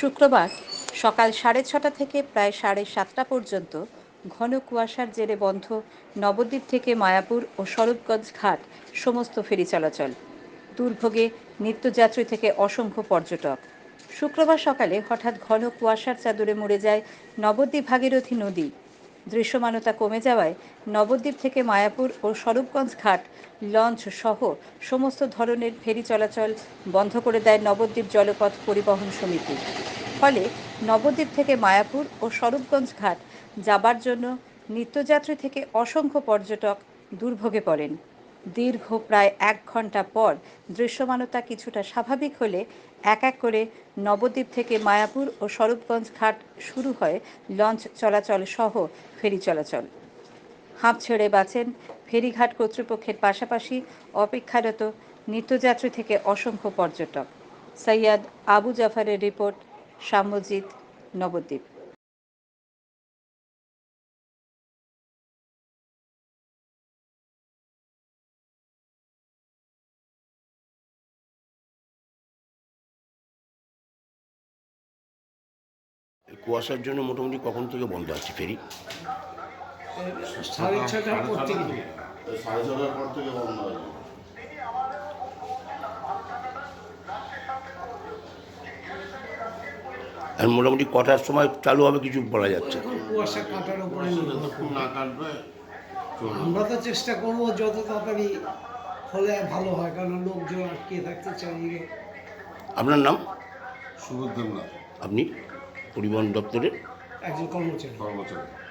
শুক্রবার সকাল সাড়ে ছটা থেকে প্রায় সাড়ে সাতটা পর্যন্ত ঘন কুয়াশার জেরে বন্ধ নবদ্বীপ থেকে মায়াপুর ও স্বরূপগঞ্জ ঘাট সমস্ত ফেরি চলাচল। দুর্ভোগে নিত্যযাত্রী থেকে অসংখ্য পর্যটক। শুক্রবার সকালে হঠাৎ ঘন কুয়াশার চাদরে মরে যায় নবদ্বীপ ভাগীরথী নদী। দৃশ্যমানতা কমে যাওয়ায় নবদ্বীপ থেকে মায়াপুর ও স্বরূপগঞ্জ ঘাট লঞ্চ সহ সমস্ত ধরনের ফেরি চলাচল বন্ধ করে দেয় নবদ্বীপ জলপথ পরিবহন সমিতি। ফলে নবদ্বীপ থেকে মায়াপুর ও স্বরূপগঞ্জ ঘাট যাবার জন্য নিত্যযাত্রী থেকে অসংখ্য পর্যটক দুর্ভোগে পড়েন। দীর্ঘ প্রায় এক ঘণ্টা পর দৃশ্যমানতা কিছুটা স্বাভাবিক হলে এক এক করে নবদ্বীপ থেকে মায়াপুর ও স্বরূপগঞ্জ ঘাট শুরু হয় লঞ্চ চলাচল সহ ফেরি চলাচল। হাঁপ ছেড়ে বাঁচেন ফেরিঘাট কর্তৃপক্ষের পাশাপাশি অপেক্ষারত নিত্যযাত্রী থেকে অসংখ্য পর্যটক। সৈয়দ আবু জাফরের রিপোর্ট, সাম্যজিৎ, নবদ্বীপ। কুয়াশার জন্য মোটামুটি কখন থেকে বন্ধ আছে ফেরি? সাড়ে ছটার পর থেকে। সাড়ে ছটার পর থেকে বন্ধ আর মোটামুটি কটার সময় চালু হবে কিছু বলা যাচ্ছে। কুয়াশা কাটার উপরে আমরা তো চেষ্টা করব যত তাড়াতাড়ি হলে ভালো হয় কারণ লোকজন আটকে থাকতে চারিদিকে আপনার নাম? সুবোধ আপনি? পরিবহন দপ্তরের একজন কর্মচারী। কর্মচারী।